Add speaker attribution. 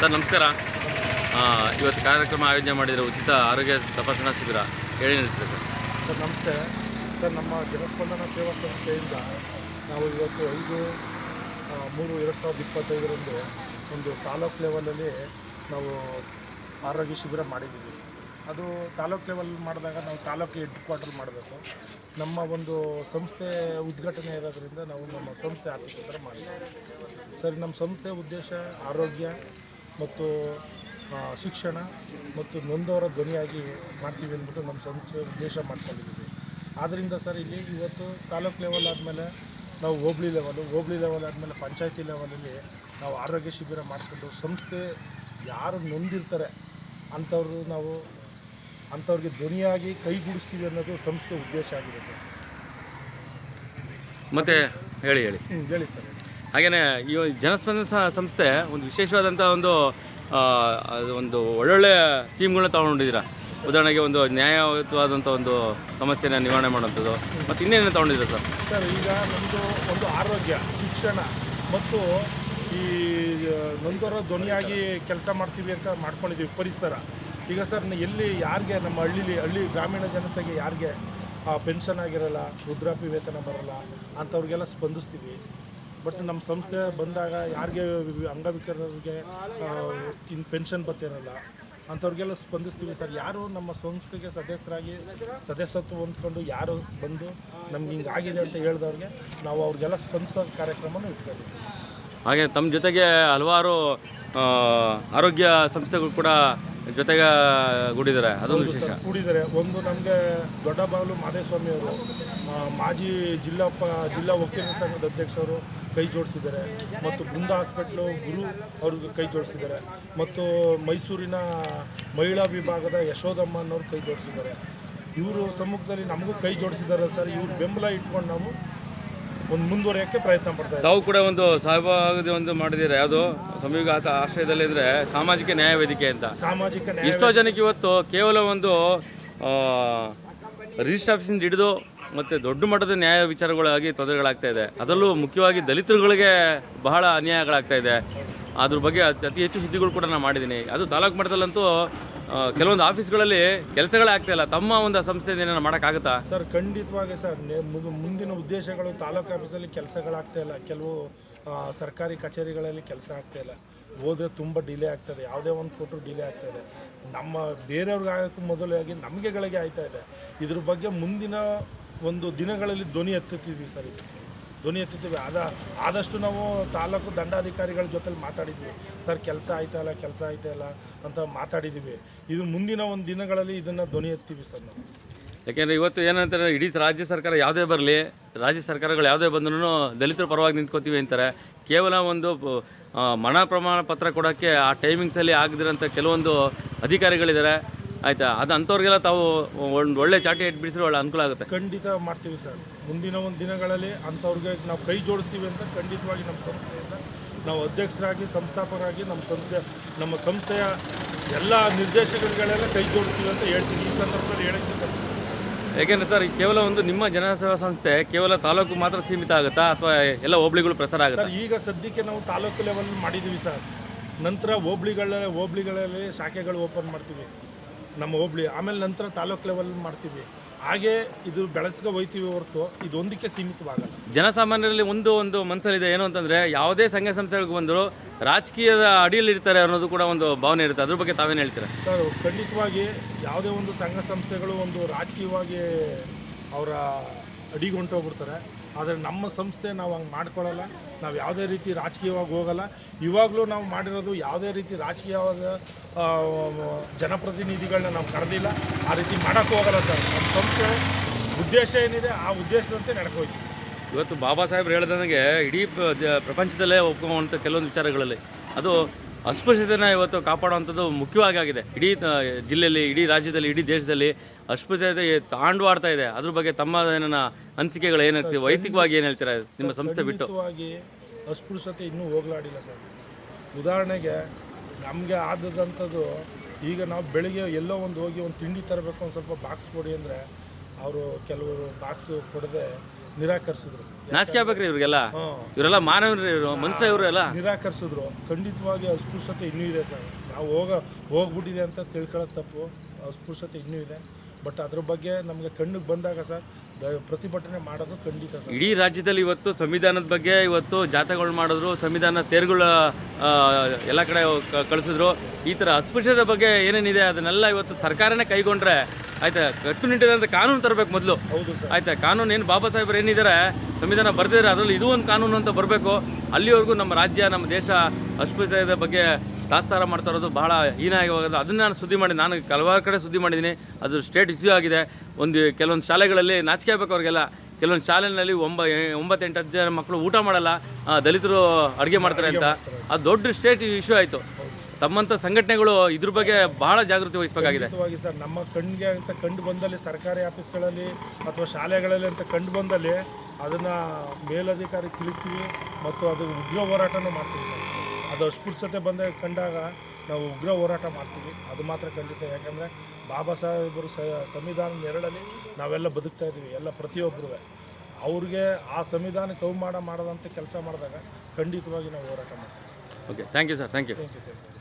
Speaker 1: Sir, ನಮಸ್ಕಾರ. ಇವತ್ತು ಕಾರ್ಯಕ್ರಮ ಆಯೋಜನೆ ಮಾಡಿದರೆ ಉಚಿತ ಆರೋಗ್ಯ ತಪಾಸಣಾ ಶಿಬಿರ. ಹೇಳಿ ಸರ್?
Speaker 2: ಸರ್, ನಮಸ್ತೆ. ಸರ್, ನಮ್ಮ ಜನಸ್ಪಂದನ ಸೇವಾ ಸಂಸ್ಥೆಯಿಂದ ನಾವು ಇವತ್ತು ಐದು ಮೂರು ಎರಡು ಸಾವಿರದ ಇಪ್ಪತ್ತೈದರಂದು ಒಂದು ತಾಲೂಕು ಲೆವೆಲಲ್ಲಿ ನಾವು ಆರೋಗ್ಯ ಶಿಬಿರ ಮಾಡಿದ್ದೀವಿ. ಅದು ತಾಲೂಕು ಲೆವೆಲ್ ಮಾಡಿದಾಗ ನಾವು ತಾಲೂಕು ಹೆಡ್ ಕ್ವಾರ್ಟರ್ ಮಾಡಬೇಕು. ನಮ್ಮ ಒಂದು ಸಂಸ್ಥೆ ಉದ್ಘಾಟನೆ ಇರೋದ್ರಿಂದ ನಾವು ನಮ್ಮ ಸಂಸ್ಥೆ ಆಫೀಸ್ ಮಾಡಿದ್ದೀವಿ ಸರ್, ನಮ್ಮ ಸಂಸ್ಥೆ ಉದ್ದೇಶ ಆರೋಗ್ಯ ಮತ್ತು ಶಿಕ್ಷಣ ಮತ್ತು ನೊಂದವರ ಧ್ವನಿಯಾಗಿ ಮಾಡ್ತೀವಿ ಅಂದ್ಬಿಟ್ಟು ನಮ್ಮ ಸಂಸ್ಥೆ ಉದ್ದೇಶ ಮಾಡ್ಕೊಂಡಿದ್ದೀವಿ. ಆದ್ದರಿಂದ ಸರ್ ಇಲ್ಲಿ ಇವತ್ತು ತಾಲೂಕು ಲೆವೆಲ್ ಆದಮೇಲೆ ನಾವು ಹೋಬಳಿ ಲೆವೆಲು ಹೋಬಳಿ ಲೆವೆಲ್ ಆದಮೇಲೆ ಪಂಚಾಯತಿ ಲೆವೆಲಲ್ಲಿ ನಾವು ಆರೋಗ್ಯ ಶಿಬಿರ ಮಾಡಿಕೊಂಡು ಸಂಸ್ಥೆ ಯಾರು ನೊಂದಿರ್ತಾರೆ ಅಂಥವ್ರು ನಾವು ಅಂಥವ್ರಿಗೆ ಧ್ವನಿಯಾಗಿ ಕೈಗೂಡಿಸ್ತೀವಿ ಅನ್ನೋದು ಸಂಸ್ಥೆ ಉದ್ದೇಶ ಆಗಿದೆ ಸರ್.
Speaker 1: ಮತ್ತೆ ಹೇಳಿ ಹೇಳಿ.
Speaker 2: ಹೇಳಿ ಸರ್.
Speaker 1: ಹಾಗೆಯೇ ಈ ಜನಸ್ಪಂದನ ಸಂಸ್ಥೆ ಒಂದು ವಿಶೇಷವಾದಂಥ ಒಂದು ಒಂದು ಒಳ್ಳೊಳ್ಳೆ ಥೀಮ್ಗಳನ್ನ ತಗೊಂಡಿದ್ದೀರಾ. ಉದಾಹರಣೆಗೆ ಒಂದು ನ್ಯಾಯಯುತವಾದಂಥ ಒಂದು ಸಮಸ್ಯೆನ ನಿವಾರಣೆ ಮಾಡುವಂಥದ್ದು. ಮತ್ತು ಇನ್ನೇನು ತೊಗೊಂಡಿದ್ದೀರಾ ಸರ್?
Speaker 2: ಸರ್, ಈಗ ನಮ್ಮದು ಒಂದು ಆರೋಗ್ಯ, ಶಿಕ್ಷಣ ಮತ್ತು ಈ ನೊಂದರ ಧ್ವನಿಯಾಗಿ ಕೆಲಸ ಮಾಡ್ತೀವಿ ಅಂತ ಮಾಡ್ಕೊಂಡಿದ್ದೀವಿ, ಪರಿಸರ. ಈಗ ಸರ್ ಎಲ್ಲಿ ಯಾರಿಗೆ ನಮ್ಮ ಹಳ್ಳಿಲಿ, ಹಳ್ಳಿ ಗ್ರಾಮೀಣ ಜನತೆಗೆ ಯಾರಿಗೆ ಪೆನ್ಷನ್ ಆಗಿರಲ್ಲ, ವೃದ್ಧಾಪ್ಯ ವೇತನ ಬರಲ್ಲ, ಅಂಥವ್ರಿಗೆಲ್ಲ ಸ್ಪಂದಿಸ್ತೀವಿ. ಬಟ್ ನಮ್ಮ ಸಂಸ್ಥೆ ಬಂದಾಗ ಯಾರಿಗೆ ಅಂಗವಿಕಲರಿಗೆ ಇನ್ನು ಪೆನ್ಷನ್ ಬರ್ತಿರಲ್ಲ, ಅಂಥವ್ರಿಗೆಲ್ಲ ಸ್ಪಂದಿಸ್ತೀವಿ ಸರ್. ಯಾರು ನಮ್ಮ ಸಂಸ್ಥೆಗೆ ಸದಸ್ಯರಾಗಿ, ಸದಸ್ಯತ್ವ ಹೊಂದ್ಕೊಂಡು ಯಾರು ಬಂದು ನಮ್ಗೆ ಹಿಂಗಾಗಿದೆ ಅಂತ ಹೇಳಿದವ್ರಿಗೆ ನಾವು ಅವ್ರಿಗೆಲ್ಲ ಸ್ಪಂದಿಸೋ ಕಾರ್ಯಕ್ರಮನೂ ಇಟ್ಕೊಂಡಿದ್ದೀವಿ.
Speaker 1: ಹಾಗೆ ತಮ್ಮ ಜೊತೆಗೆ ಹಲವಾರು ಆರೋಗ್ಯ ಸಂಸ್ಥೆಗಳು ಕೂಡ ಜೊತೆಗೆ ಗುಡಿದಾರೆ ಅದೊಂದು ವಿಶೇಷ.
Speaker 2: ಕೂಡಿದ್ದಾರೆ ಒಂದು ನಮಗೆ ದೊಡ್ಡಬಾಗಲು ಮಾದೇಸ್ವಾಮಿ ಅವರು ಮಾಜಿ ಜಿಲ್ಲಾ ಪ ಜಿಲ್ಲಾ ವಕೀಲರ ಸಂಘದ ಅಧ್ಯಕ್ಷರು ಕೈ ಜೋಡಿಸಿದ್ದಾರೆ. ಮತ್ತು ಬೃಂದ ಹಾಸ್ಪಿಟ್ಲು ಗುರು ಅವ್ರಿಗೆ ಕೈ ಜೋಡಿಸಿದ್ದಾರೆ. ಮತ್ತು ಮೈಸೂರಿನ ಮಹಿಳಾ ವಿಭಾಗದ ಯಶೋದಮ್ಮ ಅನ್ನೋರು ಕೈ ಜೋಡಿಸಿದ್ದಾರೆ. ಇವರು ಸಮ್ಮುಖದಲ್ಲಿ ನಮಗೂ ಕೈ ಜೋಡಿಸಿದ್ದಾರೆ ಸರ್. ಇವ್ರ ಬೆಂಬಲ ಇಟ್ಕೊಂಡು ನಾವು ಒಂದು ಮುಂದುವರಿಯೋಕ್ಕೆ ಪ್ರಯತ್ನ ಪಡ್ತಾರೆ
Speaker 1: ತಾವು ಕೂಡ ಒಂದು ಸಹಭಾಗಿ ಒಂದು ಮಾಡಿದ್ದೀರಾ? ಯಾವುದು? ಸಮೀಪ ಆಶ್ರಯದಲ್ಲಿ ಅಂದರೆ ಸಾಮಾಜಿಕ ನ್ಯಾಯ ವೇದಿಕೆ ಅಂತ.
Speaker 2: ಸಾಮಾಜಿಕ ನ್ಯಾಯ
Speaker 1: ಎಷ್ಟೋ ಜನಕ್ಕೆ ಇವತ್ತು ಕೇವಲ ಒಂದು ರಿಜಿಸ್ಟರ್ ಆಫೀಸಿಂದ ಹಿಡಿದು ಮತ್ತು ದೊಡ್ಡ ಮಟ್ಟದ ನ್ಯಾಯ ವಿಚಾರಗಳಾಗಿ ತೊಂದರೆಗಳಾಗ್ತಾ ಇದೆ. ಅದರಲ್ಲೂ ಮುಖ್ಯವಾಗಿ ದಲಿತರುಗಳಿಗೆ ಬಹಳ ಅನ್ಯಾಯಗಳಾಗ್ತಾ ಇದೆ. ಅದ್ರ ಬಗ್ಗೆ ಅತಿ ಅತಿ ಹೆಚ್ಚು ಸುದ್ದಿಗಳು ಕೂಡ ನಾನು ಮಾಡಿದ್ದೀನಿ. ಅದು ತಾಲೂಕು ಮಟ್ಟದಲ್ಲಂತೂ ಕೆಲವೊಂದು ಆಫೀಸ್ಗಳಲ್ಲಿ ಕೆಲಸಗಳೇ ಆಗ್ತಾ ಇಲ್ಲ. ತಮ್ಮ ಒಂದು ಸಂಸ್ಥೆಯಿಂದ ಏನಾರು ಮಾಡೋಕ್ಕಾಗುತ್ತಾ?
Speaker 2: ಸರ್, ಖಂಡಿತವಾಗಿ ಸರ್. ಮುಂದಿನ ಉದ್ದೇಶಗಳು ತಾಲೂಕು ಆಫೀಸಲ್ಲಿ ಕೆಲಸಗಳಾಗ್ತಾ ಇಲ್ಲ. ಕೆಲವು ಸರ್ಕಾರಿ ಕಚೇರಿಗಳಲ್ಲಿ ಕೆಲಸ ಆಗ್ತಾ ಇಲ್ಲ. ಹೋದ್ರೆ ತುಂಬ ಡಿಲೇ ಆಗ್ತದೆ. ಯಾವುದೇ ಒಂದು ಕೊಟ್ಟರು ಡಿಲೇ ಆಗ್ತಾ ಇದೆ. ನಮ್ಮ, ಬೇರೆಯವ್ರಿಗೆ ಆಗೋಕ್ಕೂ ಮೊದಲಾಗಿ ನಮಗೆಗಳಿಗೆ ಆಯ್ತಾ ಇದೆ. ಇದ್ರ ಬಗ್ಗೆ ಮುಂದಿನ ಒಂದು ದಿನಗಳಲ್ಲಿ ಧ್ವನಿ ಎತ್ತುತ್ತೀವಿ ಸರ್. ಇದು ಧ್ವನಿ ಎತ್ತುತ್ತೀವಿ. ಆದ, ಆದಷ್ಟು ನಾವು ತಾಲೂಕು ದಂಡಾಧಿಕಾರಿಗಳ ಜೊತೆಲಿ ಮಾತಾಡಿದ್ವಿ. ಸರ್, ಕೆಲಸ ಆಯ್ತಾ ಇಲ್ಲ, ಕೆಲಸ ಆಯ್ತಾ ಇಲ್ಲ ಅಂತ ಮಾತಾಡಿದ್ದೀವಿ ಇದು ಮುಂದಿನ ಒಂದು ದಿನಗಳಲ್ಲಿ ಇದನ್ನು ಧ್ವನಿ ಎತ್ತೀವಿ ಸರ್ ನಾವು.
Speaker 1: ಯಾಕೆಂದರೆ ಇವತ್ತು ಏನಂತಾರೆ, ಇಡೀ ರಾಜ್ಯ ಸರ್ಕಾರ ಯಾವುದೇ ಬರಲಿ, ರಾಜ್ಯ ಸರ್ಕಾರಗಳು ಯಾವುದೇ ಬಂದ್ರೂ ದಲಿತರ ಪರವಾಗಿ ನಿಂತ್ಕೋತೀವಿ ಅಂತಾರೆ. ಕೇವಲ ಒಂದು ಮನ ಪ್ರಮಾಣ ಪತ್ರ ಕೊಡೋಕ್ಕೆ ಆ ಟೈಮಿಂಗ್ಸಲ್ಲಿ ಆಗದಿರೋಂಥ ಕೆಲವೊಂದು ಅಧಿಕಾರಿಗಳಿದ್ದಾರೆ. ಆಯಿತಾ? ಅದು ಅಂಥವ್ರಿಗೆಲ್ಲ ತಾವು ಒಂದು ಒಳ್ಳೆ ಚಾಟಿ ಇಟ್ಟು ಬಿಡಿಸಿದ್ರೆ ಒಳ್ಳೆ ಅನುಕೂಲ ಆಗುತ್ತೆ.
Speaker 2: ಖಂಡಿತ ಮಾಡ್ತೀವಿ ಸರ್. ಮುಂದಿನ ಒಂದು ದಿನಗಳಲ್ಲಿ ಅಂಥವ್ರಿಗೆ ನಾವು ಕೈ ಜೋಡಿಸ್ತೀವಿ ಅಂತ ಖಂಡಿತವಾಗಿ ನಮ್ಮ ಸಂಸ್ಥೆಯಿಂದ ನಾವು ಅಧ್ಯಕ್ಷರಾಗಿ ಸಂಸ್ಥಾಪಕರಾಗಿ ನಮ್ಮ ಸಂಸ್ಥೆ ನಮ್ಮ ಸಂಸ್ಥೆಯ ಎಲ್ಲ ನಿರ್ದೇಶಕರುಗಳೆಲ್ಲ ಕೈ ಜೋಡಿಸ್ತೀವಿ ಅಂತ ಹೇಳ್ತೀನಿ. ಈ ಸಂದರ್ಭದಲ್ಲಿ ಹೇಳಕ್ಕೆ ಏಕೆಂದರೆ
Speaker 1: ಯಾಕೆಂದರೆ ಸರ್ ಕೇವಲ ಒಂದು ನಿಮ್ಮ ಜನಸೇವಾ ಸಂಸ್ಥೆ ಕೇವಲ ತಾಲೂಕು ಮಾತ್ರ ಸೀಮಿತ ಆಗುತ್ತಾ? ಅಥವಾ ಎಲ್ಲ ಹೋಬಳಿಗಳು ಪ್ರಸಾರ ಆಗುತ್ತೆ?
Speaker 2: ಈಗ ಸದ್ಯಕ್ಕೆ ನಾವು ತಾಲೂಕು ಲೆವೆಲ್ ಮಾಡಿದ್ದೀವಿ ಸರ್. ನಂತರ ಹೋಬಳಿಗಳ ಹೋಬಳಿಗಳಲ್ಲಿ ಶಾಖೆಗಳು ಓಪನ್ ಮಾಡ್ತೀವಿ. ನಮ್ಮ ಹೋಬಳಿ ಆಮೇಲೆ ನಂತರ ತಾಲೂಕು ಲೆವೆಲ್ ಮಾಡ್ತೀವಿ. ಹಾಗೆ ಇದು ಬೆಳೆಸ್ಕೊ ಹೋಯ್ತೀವಿ ಹೊರತು ಇದೊಂದಕ್ಕೆ ಸೀಮಿತವಾಗಲ್ಲ.
Speaker 1: ಜನಸಾಮಾನ್ಯರಲ್ಲಿ ಒಂದು ಒಂದು ಮನಸ್ಸಲ್ಲಿದೆ ಏನು ಅಂತಂದರೆ ಯಾವುದೇ ಸಂಘ ಸಂಸ್ಥೆಗಳಿಗೆ ಬಂದರೂ ರಾಜಕೀಯದ ಅಡಿಯಲ್ಲಿ ಇರ್ತಾರೆ ಅನ್ನೋದು ಕೂಡ ಒಂದು ಭಾವನೆ ಇರುತ್ತೆ. ಅದ್ರ ಬಗ್ಗೆ ತಾವೇನು ಹೇಳ್ತೀರಾ?
Speaker 2: ಸರ್ ಖಂಡಿತವಾಗಿ ಯಾವುದೇ ಒಂದು ಸಂಘ ಸಂಸ್ಥೆಗಳು ಒಂದು ರಾಜಕೀಯವಾಗಿ ಅವರ ಅಡಿಗೆ ಹೊಂಟೋಗ್ಬಿಡ್ತಾರೆ ಆದರೆ ನಮ್ಮ ಸಂಸ್ಥೆ ನಾವು ಹಂಗೆ ಮಾಡ್ಕೊಳ್ಳಲ್ಲ ನಾವು ಯಾವುದೇ ರೀತಿ ರಾಜಕೀಯವಾಗಿ ಹೋಗಲ್ಲ. ಇವಾಗಲೂ ನಾವು ಮಾಡಿರೋದು ಯಾವುದೇ ರೀತಿ ರಾಜಕೀಯವಾದ ಜನಪ್ರತಿನಿಧಿಗಳನ್ನ ನಾವು ಕರೆದಿಲ್ಲ. ಆ ರೀತಿ ಮಾಡೋಕ್ಕೆ ಹೋಗಲ್ಲ ಸರ್. ನಮ್ಮ ಸಂಸ್ಥೆ ಉದ್ದೇಶ ಏನಿದೆ ಆ ಉದ್ದೇಶದಂತೆ ನಡ್ಕೋಯ್ತೀವಿ
Speaker 1: ಇವತ್ತು ಬಾಬಾ ಸಾಹೇಬ್ರು ಹೇಳಿದಂಗೆ ಇಡೀ ಪ್ರಪಂಚದಲ್ಲೇ ಒಪ್ಕೊಂಡಂಥ ಕೆಲವೊಂದು ವಿಚಾರಗಳಲ್ಲಿ. ಅದು ಅಸ್ಪೃಶ್ಯತೆನ ಇವತ್ತು ಕಾಪಾಡುವಂಥದ್ದು ಮುಖ್ಯವಾಗಿ ಆಗಿದೆ. ಇಡೀ ಜಿಲ್ಲೆಯಲ್ಲಿ, ಇಡೀ ರಾಜ್ಯದಲ್ಲಿ, ಇಡೀ ದೇಶದಲ್ಲಿ ಅಸ್ಪೃಶ್ಯತೆ ತಾಂಡವಾಡ್ತಾ ಇದೆ. ಅದ್ರ ಬಗ್ಗೆ ತಮ್ಮ ಏನನ್ನ ಅನಿಸಿಕೆಗಳು ಏನಿರ್ತೀವಿ ವೈಯಕ್ತಿಕವಾಗಿ ಏನು ಹೇಳ್ತೀರಾ? ನಿಮ್ಮ ಸಂಸ್ಥೆ ಬಿಟ್ಟು.
Speaker 2: ಅಸ್ಪೃಶ್ಯತೆ ಇನ್ನೂ ಹೋಗಲಾಡಿಲ್ಲ ಸರ್. ಉದಾಹರಣೆಗೆ ನಮಗೆ ಆದದಂಥದ್ದು ಈಗ ನಾವು ಬೆಳಿಗ್ಗೆ ಎಲ್ಲೋ ಒಂದು ಹೋಗಿ ಒಂದು ತಿಂಡಿ ತರಬೇಕು ಒಂದು ಸ್ವಲ್ಪ ಬಾಕ್ಸ್ ಕೊಡಿ ಅಂದರೆ, ಅವರು ಕೆಲವರು ಬಾಕ್ಸ್ ಕೊಡದೆ ನಿರಾಕರಿಸಿದ್ರು.
Speaker 1: ನಾಚಿಕೆ ಆಗ್ಬೇಕ್ರಿ ಇವ್ರಿಗೆಲ್ಲ. ಇವರೆಲ್ಲ ಮಾನವರಿ ಇವ್ರು ಮನುಷ್ಯ ಇವರೆಲ್ಲ.
Speaker 2: ನಿರಾಕರಿಸಿದ್ರು. ಖಂಡಿತವಾಗಿ ಅಸ್ಪೃಶ್ಯತೆ ಇನ್ನೂ ಇದೆ ಸರ್. ನಾವು ಹೋಗ ಹೋಗ್ಬಿಟ್ಟಿದೆ ಅಂತ ತಿಳ್ಕೊಳ್ಳೋದು ತಪ್ಪು. ಅಸ್ಪೃಶ್ಯತೆ ಇನ್ನೂ ಇದೆ. ಬಟ್ ಅದ್ರ ಬಗ್ಗೆ ನಮಗೆ ಕಣ್ಣಿಗೆ ಬಂದಾಗ ಸರ್ ಪ್ರತಿಭಟನೆ ಮಾಡೋದು ಖಂಡಿತ ಸರ್.
Speaker 1: ಇಡೀ ರಾಜ್ಯದಲ್ಲಿ ಇವತ್ತು ಸಂವಿಧಾನದ ಬಗ್ಗೆ ಇವತ್ತು ಜಾಥಾಗಳು ಮಾಡಿದ್ರು ಸಂವಿಧಾನ ತೇರುಗಳ ಆ, ಎಲ್ಲ ಕಡೆ ಕ- ಕಳಿಸಿದ್ರು. ಈ ಥರ ಅಸ್ಪೃಶ್ಯದ ಬಗ್ಗೆ ಏನೇನಿದೆ ಅದನ್ನೆಲ್ಲ ಇವತ್ತು ಸರ್ಕಾರನೇ ಕೈಗೊಂಡ್ರೆ ಆಯ್ತಾ ಕಟ್ಟುನಿಟ್ಟಿದಂಥ ಕಾನೂನು ತರಬೇಕು ಮೊದಲು.
Speaker 2: ಹೌದು ಸರ್.
Speaker 1: ಆಯ್ತಾ ಕಾನೂನು ಏನು ಬಾಬಾ ಸಾಹೇಬ್ರು ಏನಿದ್ದಾರೆ ಸಂವಿಧಾನ ಬರ್ದಿದ್ದಾರೆ ಅದರಲ್ಲಿ ಇದು ಒಂದು ಕಾನೂನು ಅಂತ ಬರಬೇಕು. ಅಲ್ಲಿವರೆಗೂ ನಮ್ಮ ರಾಜ್ಯ ನಮ್ಮ ದೇಶ ಅಸ್ಪೃಶ್ಯದ ಬಗ್ಗೆ ತಾತ್ಸಾರ ಮಾಡ್ತಾ ಇರೋದು ಬಹಳ ಹೀನಾಗಿ ಹೋಗೋದು ಅದನ್ನು ನಾನು ಸುದ್ದಿ ಮಾಡಿ, ನಾನು ಹಲವಾರು ಕಡೆ ಸುದ್ದಿ ಮಾಡಿದ್ದೀನಿ. ಅದು ಸ್ಟೇಟ್ ಇಶ್ಯೂ ಆಗಿದೆ. ಒಂದು ಕೆಲವೊಂದು ಶಾಲೆಗಳಲ್ಲಿ ನಾಚಿಕೆ ಆಗಬೇಕು ಅವ್ರಿಗೆಲ್ಲ. ಕೆಲವೊಂದು ಶಾಲೆಯಲ್ಲಿ ಒಂಬ, ಒಂಬತ್ತೆಂಟು, ಹತ್ತು ಜನ ಮಕ್ಕಳು ಊಟ ಮಾಡಲ್ಲ. ದಲಿತರು ಅಡುಗೆ ಮಾಡ್ತಾರೆ ಅಂತ. ಅದು ದೊಡ್ಡ ಸ್ಟೇಟ್ ಇಶ್ಯೂ ಆಯಿತು. ತಮ್ಮಂಥ ಸಂಘಟನೆಗಳು ಇದ್ರ ಬಗ್ಗೆ ಬಹಳ ಜಾಗೃತಿ ವಹಿಸಬೇಕಾಗಿದೆ.
Speaker 2: ಸರ್, ನಮ್ಮ ಕಣ್ಣಿಗೆ ಅಂತ ಕಂಡು ಬಂದಲ್ಲಿ, ಸರ್ಕಾರಿ ಆಫೀಸ್ಗಳಲ್ಲಿ ಅಥವಾ ಶಾಲೆಗಳಲ್ಲಿ ಅಂತ ಕಂಡು ಬಂದಲ್ಲಿ ಅದನ್ನು ಮೇಲಧಿಕಾರಿ ತಿಳಿಸ್ತೀವಿ ಮತ್ತು ಅದು ಉಗ್ರ ಹೋರಾಟನೂ ಮಾಡ್ತೀವಿ ಸರ್. ಅದು ಅಸ್ಪೃಶ್ಯತೆ ಬಂದ ಕಂಡಾಗ ನಾವು ಉಗ್ರ ಹೋರಾಟ ಮಾಡ್ತೀವಿ. ಅದು ಮಾತ್ರ ಖಂಡಿತ. ಯಾಕೆಂದರೆ ಬಾಬಾ ಸಾಹೇಬರು ಸ ಸಂವಿಧಾನ ನೆರಳಲ್ಲಿ ನಾವೆಲ್ಲ ಬದುಕ್ತಾ ಇದ್ದೀವಿ ಎಲ್ಲ ಪ್ರತಿಯೊಬ್ಬರು ಅವ್ರಿಗೆ ಆ ಸಂವಿಧಾನಕ್ಕೆ ಕೌಮಾಡ ಮಾಡದಂಥ ಕೆಲಸ ಮಾಡಿದಾಗ ಖಂಡಿತವಾಗಿ ನಾವು ಹೋರಾಟ ಮಾಡ್ತೀವಿ.
Speaker 1: Okay thank you sir
Speaker 2: thank you thank you